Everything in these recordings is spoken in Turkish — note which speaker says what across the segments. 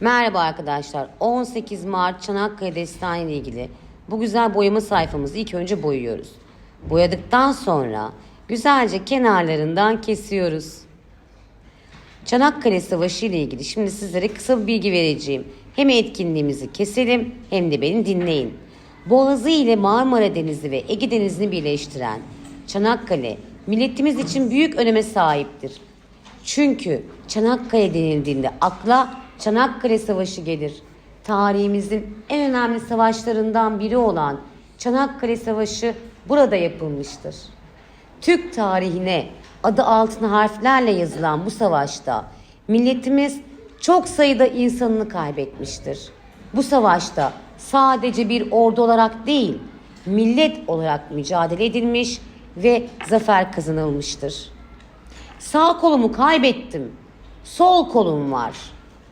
Speaker 1: Merhaba arkadaşlar. 18 Mart Çanakkale Destanı ile ilgili bu güzel boyama sayfamızı ilk önce boyuyoruz. Boyadıktan sonra güzelce kenarlarından kesiyoruz. Çanakkale Savaşı ile ilgili şimdi sizlere kısa bir bilgi vereceğim. Hem etkinliğimizi keselim hem de beni dinleyin. Boğazı ile Marmara Denizi ve Ege Denizi'ni birleştiren Çanakkale milletimiz için büyük öneme sahiptir. Çünkü Çanakkale denildiğinde akla Çanakkale Savaşı gelir. Tarihimizin en önemli savaşlarından biri olan Çanakkale Savaşı burada yapılmıştır. Türk tarihine adı altın harflerle yazılan bu savaşta milletimiz çok sayıda insanını kaybetmiştir. Bu savaşta sadece bir ordu olarak değil, millet olarak mücadele edilmiş ve zafer kazanılmıştır. Sağ kolumu kaybettim. Sol kolum var.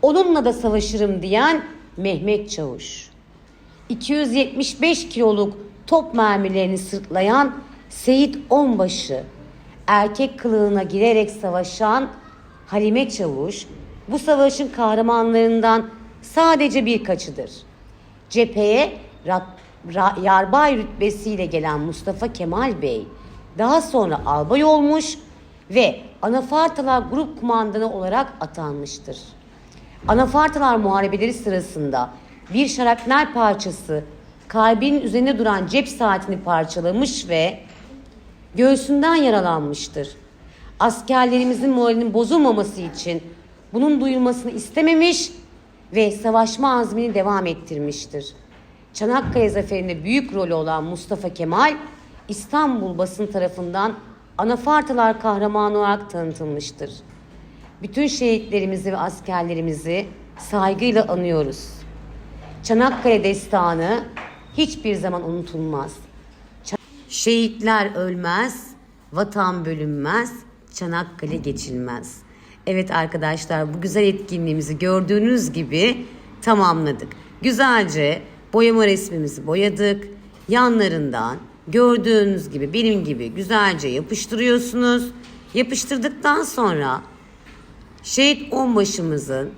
Speaker 1: Onunla da savaşırım diyen Mehmet Çavuş. 275 kiloluk top mermilerini sırtlayan Seyit Onbaşı. Erkek kılığına girerek savaşan Halime Çavuş bu savaşın kahramanlarından sadece birkaçıdır. Cepheye ra- ra- yarbay rütbesiyle gelen Mustafa Kemal Bey daha sonra albay olmuş ve Anafartalar Grup Kumandanı olarak atanmıştır. Anafartalar muharebeleri sırasında bir şarapnel parçası kalbinin üzerinde duran cep saatini parçalamış ve göğsünden yaralanmıştır. Askerlerimizin moralinin bozulmaması için bunun duyulmasını istememiş ve savaşma azmini devam ettirmiştir. Çanakkale zaferinde büyük rolü olan Mustafa Kemal, İstanbul basın tarafından Anafartalar kahramanı olarak tanıtılmıştır. Bütün şehitlerimizi ve askerlerimizi saygıyla anıyoruz. Çanakkale destanı hiçbir zaman unutulmaz. Şehitler ölmez, vatan bölünmez, Çanakkale geçilmez. Evet arkadaşlar bu güzel etkinliğimizi gördüğünüz gibi tamamladık. Güzelce boyama resmimizi boyadık. Yanlarından gördüğünüz gibi benim gibi güzelce yapıştırıyorsunuz. Yapıştırdıktan sonra şehit onbaşımızın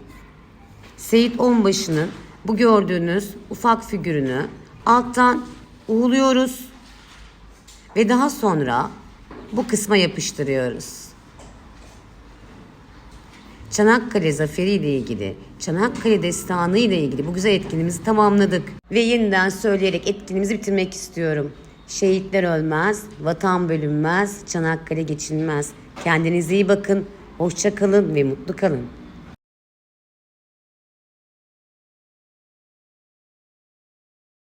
Speaker 1: Seyit Onbaşı'nın bu gördüğünüz ufak figürünü alttan uğuluyoruz ve daha sonra bu kısma yapıştırıyoruz. Çanakkale Zaferi ile ilgili, Çanakkale Destanı ile ilgili bu güzel etkinliğimizi tamamladık. Ve yeniden söyleyerek etkinliğimizi bitirmek istiyorum. Şehitler ölmez, vatan bölünmez, Çanakkale geçilmez. Kendinize iyi bakın, hoşça kalın ve mutlu kalın.